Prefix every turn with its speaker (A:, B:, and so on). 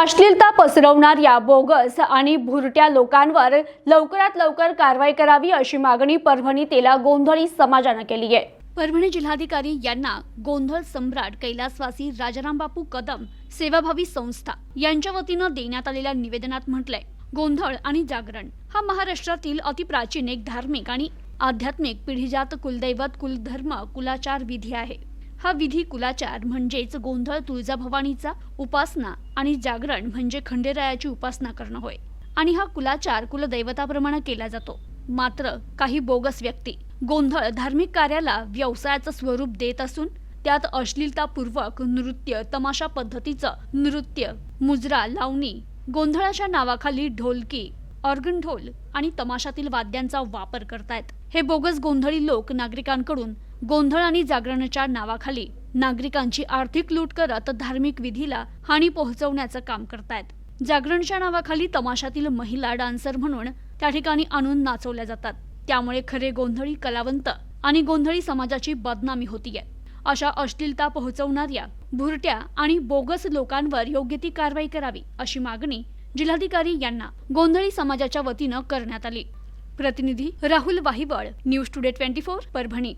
A: अश्लीलता पसरवणाऱ्या बोगस आणि भुरट्या लोकांवर लवकरात लवकर कारवाई करावी अशी मागणी परभणी तेला गोंधळी समाजानं केली आहे. परभणी जिल्हाधिकारी यांना गोंधळ सम्राट कैलासवासी राजाराम बापू कदम सेवाभावी संस्था यांच्या वतीनं देण्यात आलेल्या निवेदनात म्हटलंय गोंधळ आणि जागरण हा महाराष्ट्रातील अतिप्राचीन एक धार्मिक आणि आध्यात्मिक पिढीजात कुलदैवत कुलधर्म कुलाचार विधी आहे. हा विधी कुलाचार म्हणजेच गोंधळ तुळजाभवानीचा उपासना आणि जागरण म्हणजे खंडेरायाची उपासना करणं होय. आणि हा कुलाचार कुलदैवताप्रमाणे केला जातो. मात्र काही बोगस व्यक्ती गोंधळ धार्मिक कार्याला व्यवसायाचं स्वरूप देत असून त्यात अश्लीलतापूर्वक नृत्य तमाशा पद्धतीचं नृत्य मुजरा लावणी गोंधळाच्या नावाखाली ढोलकी ऑर्गन ढोल आणि तमाशातील वाद्यांचा वापर करतायत. हे बोगस गोंधळी लोक नागरिकांकडून गोंधळ आणि जागरणाच्या नावाखाली नागरिकांची आर्थिक लूट करत धार्मिक विधीला हानी पोहोचवण्याचं काम करतायत. जागरणच्या नावाखाली तमाशातील महिला डान्सर म्हणून त्या ठिकाणी आणून नाचवल्या जातात. त्यामुळे खरे गोंधळी कलावंत आणि गोंधळी समाजाची बदनामी होतीये. अशा अश्लीलता पोहोचवणाऱ्या भुरट्या आणि बोगस लोकांवर योग्य ती कारवाई करावी अशी मागणी जिल्हाधिकारी यांना गोंधळी समाजाच्या वतीनं करण्यात आली. प्रतिनिधी Rahul Wahiwal news today twenty four Parbhani.